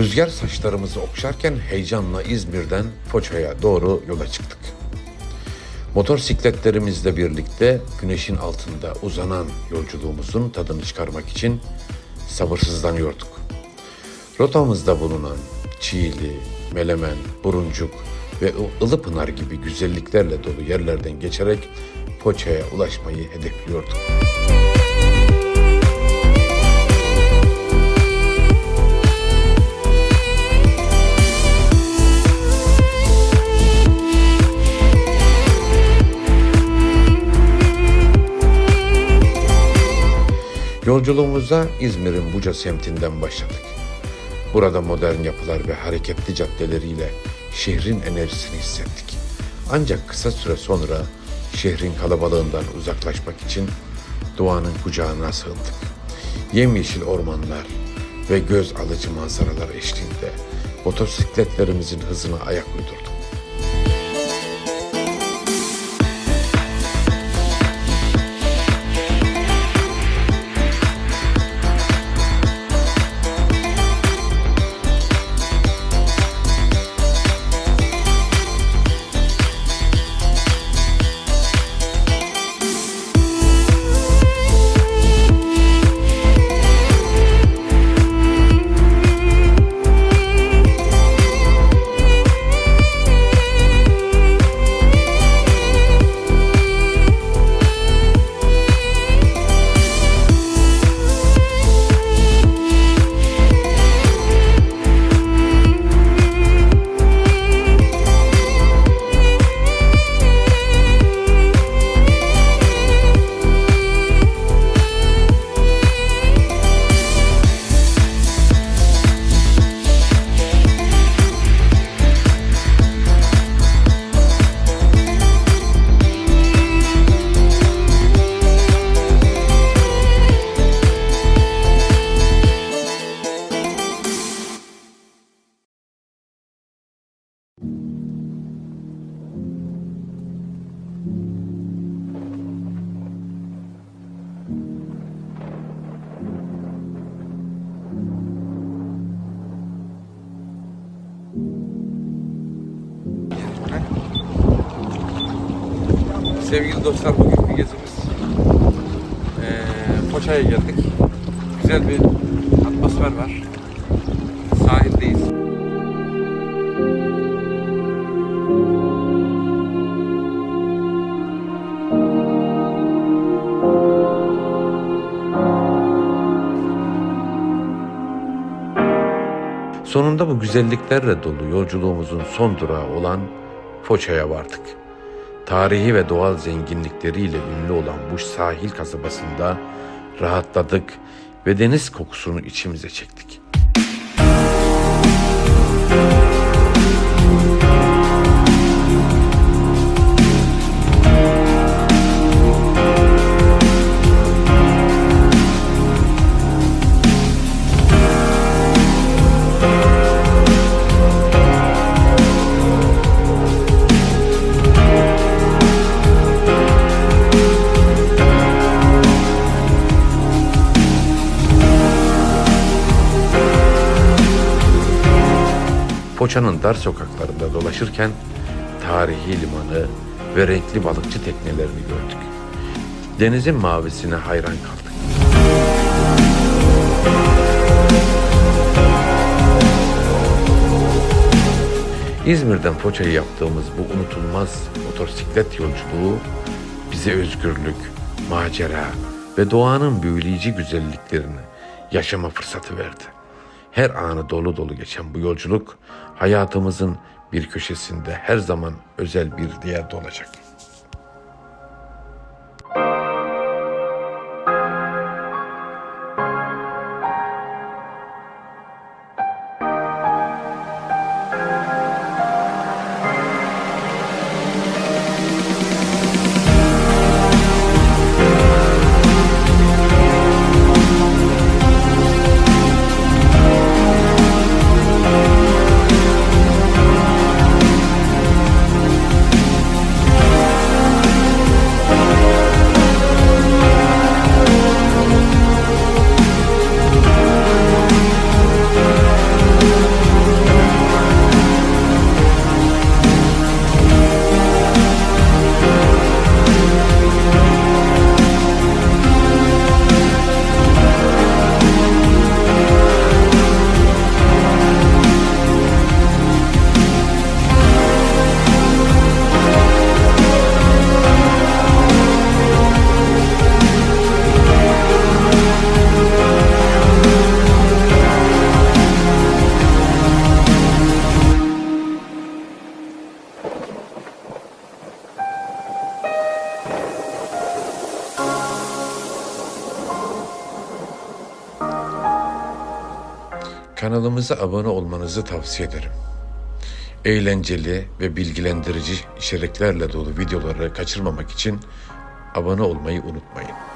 Rüzgar saçlarımızı okşarken heyecanla İzmir'den Foça'ya doğru yola çıktık. Motosikletlerimizle birlikte güneşin altında uzanan yolculuğumuzun tadını çıkarmak için sabırsızlanıyorduk. Rotamızda bulunan Çiğli, Melemen, Buruncuk ve Ilıpınar gibi güzelliklerle dolu yerlerden geçerek Foça'ya ulaşmayı hedefliyorduk. Yolculuğumuza İzmir'in Buca semtinden başladık. Burada modern yapılar ve hareketli caddeleriyle şehrin enerjisini hissettik. Ancak kısa süre sonra şehrin kalabalığından uzaklaşmak için doğanın kucağına sığındık. Yemyeşil ormanlar ve göz alıcı manzaralar eşliğinde motosikletlerimizin hızına ayak uydurduk. Sevgili dostlar bugünkü gezimiz eee Foça'ya geldik. Güzel bir atmosfer var. Sahildeyiz. Sonunda bu güzelliklerle dolu yolculuğumuzun son durağı olan Foça'ya vardık. Tarihi ve doğal zenginlikleriyle ünlü olan bu sahil kasabasında rahatladık ve deniz kokusunu içimize çektik. Foça'nın dar sokaklarında dolaşırken tarihi limanı ve renkli balıkçı teknelerini gördük. Denizin mavisine hayran kaldık. İzmir'den Foça'ya yaptığımız bu unutulmaz motosiklet yolculuğu bize özgürlük, macera ve doğanın büyüleyici güzelliklerini yaşama fırsatı verdi. Her anı dolu dolu geçen bu yolculuk hayatımızın bir köşesinde her zaman özel bir yerde olacak. Kanalımıza abone olmanızı tavsiye ederim. Eğlenceli ve bilgilendirici içeriklerle dolu videoları kaçırmamak için abone olmayı unutmayın.